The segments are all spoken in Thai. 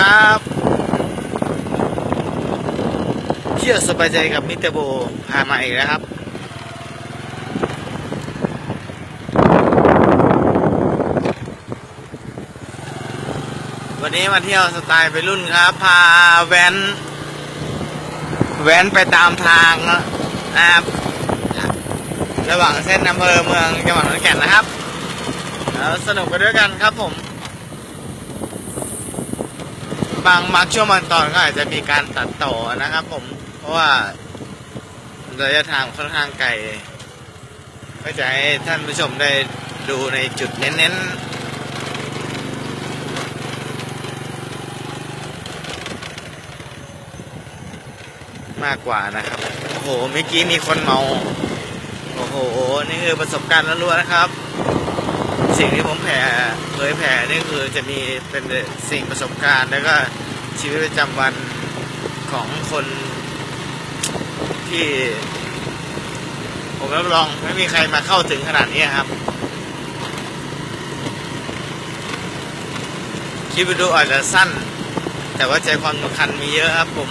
ครับเที่ยวสบายใจกับมิเตโบพามาอีกแล้วครับ วันนี้มาเที่ยวสไตล์ไปรุ่นครับ พาแว้น แว้นไปตามทางนะครับระหว่างเส้นอำเภอเมืองจังหวัดขอนแก่นนะครับแล้วสนุกไปด้วยกันครับผม บางมักช่วงบางตอนก็อาจจะมีการตัดต่อนะครับ ผม เพราะว่าระยะทางค่อนข้างไกลก็จะให้ท่านผู้ชมได้ดูในจุดเน้นๆมากกว่านะครับ โอ้โห เมื่อกี้มีคนเมา โอ้โห นี่คือประสบการณ์ล้วนๆนะครับ สิ่งที่ผมแผ่เผยแผ่นี่คือจะมีเป็นสิ่งประสบการณ์ แล้วก็ชีวิตประจำวันของคนที่ ผมรับรองไม่มีใครมาเข้าถึงขนาดนี้ครับคลิปวิดีโออาจจะสั้น แต่ว่าใจความสำคัญมีเยอะครับผม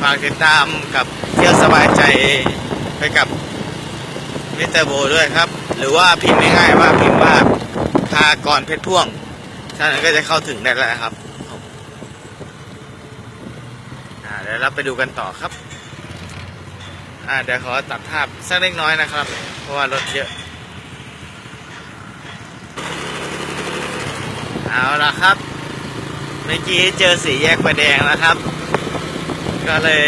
ฝากติดตามกับเที่ยวสบายใจไปกับมิสเตอร์โบด้วยครับ หรือว่าพิมพ์ง่ายๆว่าพิมพ์ว่าพากรเพชรพ่วงท่านก็จะเข้าถึงได้แล้วครับเดี๋ยวเราไปดูกันต่อครับเดี๋ยวขอตัดภาพสักเล็กน้อยนะครับ เพราะว่ารถเยอะ เอาละครับ เมื่อกี้เจอสีแยกไฟแดงแล้วครับ ก็เลย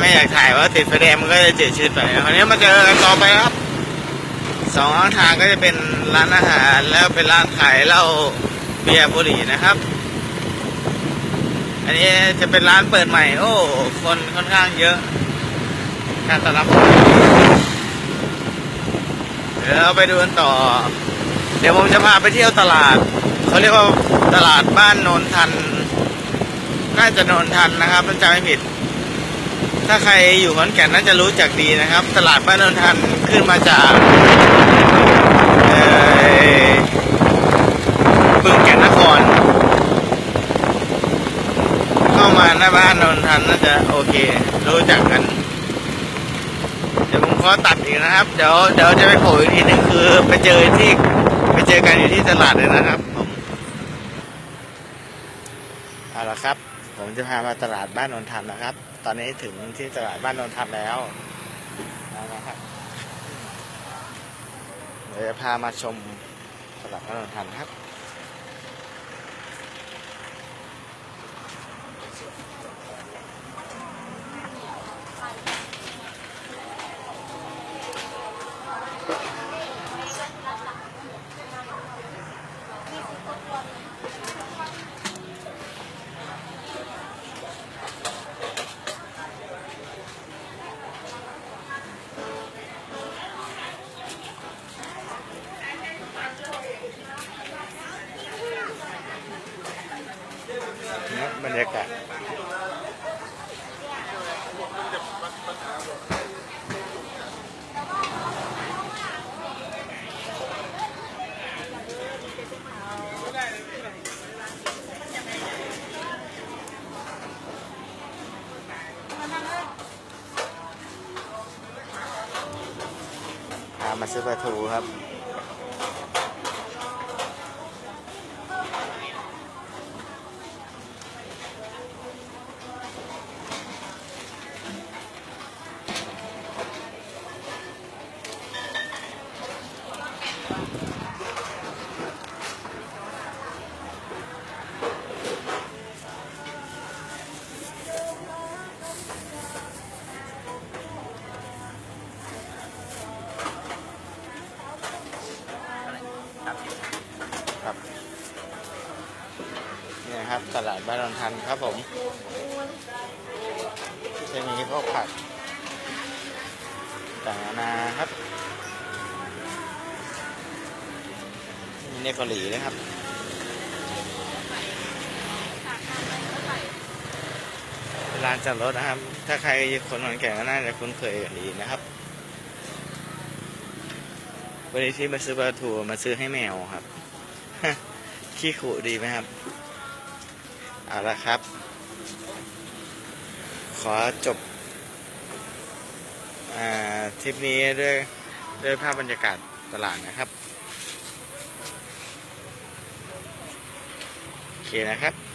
ไม่อยากถ่ายว่าติดไฟแดงมันก็จะเจืดชืดไปคราวนี้มาเจอกันต่อไปครับสองข้างทางก็จะเป็นร้านอาหารแล้วเป็นร้านขายเหล้าเบียร์บุหรี่นะครับ อันนี้จะเป็นร้านเปิดใหม่ โอ้คนค่อนข้างเยอะ การต้อนรับเดี๋ยวเราไปดูกันต่อ เดี๋ยวผมจะพาไปเที่ยวตลาดเขาเรียกว่าตลาดบ้านโนนทัน น่าจะโนนทันนะครับถ้าจำไม่ผิด ถ้าใครอยู่ขอนแก่นน่าจะรู้จักดีนะครับ ตลาดบ้านนนทันขึ้นมาจากเอ่อบึงแก่นนคร เข้ามาหน้าบ้านนนทันน่าจะโอเค รู้จักกัน เดี๋ยวผมขอตัดอีกนะครับ เดี๋ยวเดี๋ยวจะไปโผล่อีกทีนึงคือไปเจอที่ไปเจอกันอยู่ที่ตลาดเลยนะครับผมเอาละครับ ผมจะพามาตลาดบ้านนนทันนะครับ ตอนนี้ถึงที่ตลาดบ้านนนทันแล้วนะครับเดี๋ยวจะพามาชมตลาดบ้านนนทันครับ รยากาศพามาซื้อปลาทูครับ ครับนี่นะครับตลาดบ้านนนทันครับผมจะมีพวกผักต่างๆนาครับมีเนกอหลีนะครับเป็นร้านจอดรถนะครับ ถ้าใครคนขอนแก่นก็น่าจะคุ้นเคยกันดีนะครับ วันนี้ที่มาซื้อปลาทูมาซื้อให้แมวครับ ขี้ขู่ดีไหมครับ เอาละครับ ขอจบอทริปนี้ด้วยด้วยภาพบรรยากาศตลาดนะครับ โอเคนะครับ